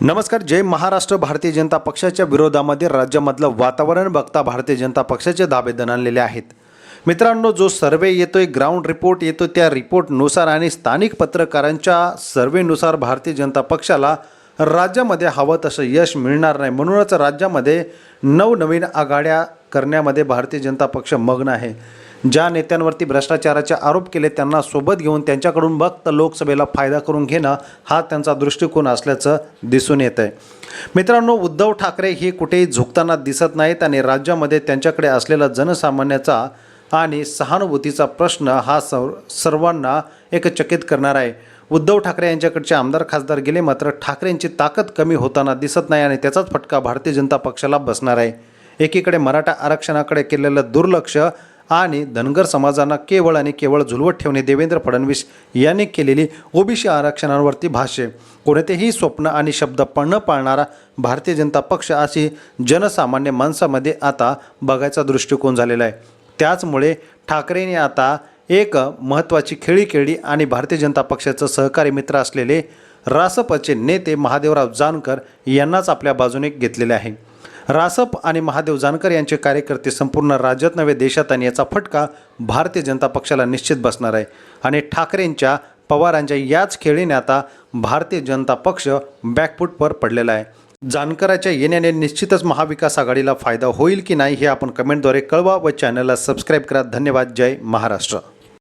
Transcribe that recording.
नमस्कार जय महाराष्ट्र भारतीय जनता पक्षाच्या विरोधामध्ये राज्यामधलं वातावरण बघता भारतीय जनता पक्षाचे दावे दणाणलेले आहेत. मित्रांनो जो सर्वे येतोय ग्राउंड रिपोर्ट येतो त्या रिपोर्टनुसार आणि स्थानिक पत्रकारांच्या सर्वेनुसार भारतीय जनता पक्षाला राज्यामध्ये हवं तसं यश मिळणार नाही. म्हणूनच राज्यामध्ये नवनवीन आघाड्या करण्यामध्ये भारतीय जनता पक्ष मग्न आहे. ज्या नेत्यांवरती भ्रष्टाचाराचे आरोप केले त्यांना सोबत घेऊन त्यांच्याकडून फक्त लोकसभेला फायदा करून घेणं हा त्यांचा दृष्टिकोन असल्याचं दिसून येत आहे मित्रांनो उद्धव ठाकरे हे कुठेही झुकताना दिसत नाहीत आणि राज्यामध्ये त्यांच्याकडे असलेला जनसामान्याचा आणि सहानुभूतीचा प्रश्न हा सर्व सर्वांना एक चकित करणार आहे. उद्धव ठाकरे यांच्याकडचे आमदार खासदार गेले मात्र ठाकरेंची ताकद कमी होताना दिसत नाही आणि त्याचाच फटका भारतीय जनता पक्षाला बसणार आहे. एकीकडे मराठा आरक्षणाकडे केलेलं दुर्लक्ष आणि धनगर समाजांना केवळ आणि केवळ झुलवत ठेवणे देवेंद्र फडणवीस यांनी केलेली ओबीसी आरक्षणावरती भाष्य. कोणतेही स्वप्न आणि शब्द पण न पाळणारा भारतीय जनता पक्ष अशी जनसामान्य माणसामध्ये आता बघायचा दृष्टिकोन झालेला आहे. त्याचमुळे ठाकरेंनी आता एक महत्त्वाची खेळी खेळली आणि भारतीय जनता पक्षाचं सहकारी मित्र असलेले रासपचे नेते महादेवराव जानकर यांनाच आपल्या बाजूने घेतलेले आहे. रासप आणि महादेव जानकर यांचे कार्यकर्ते संपूर्ण राज्यात नव्हे देशात आणि याचा फटका भारतीय जनता पक्षाला निश्चित बसणार आहे. आणि ठाकरेंच्या पवारांच्या याच खेळीने आता भारतीय जनता पक्ष बॅकफूटवर पडलेला आहे. जानकराच्या येण्याने निश्चितच महाविकास आघाडीला फायदा होईल की नाही हे आपण कमेंटद्वारे कळवा व चॅनलला सबस्क्राईब करा. धन्यवाद. जय महाराष्ट्र.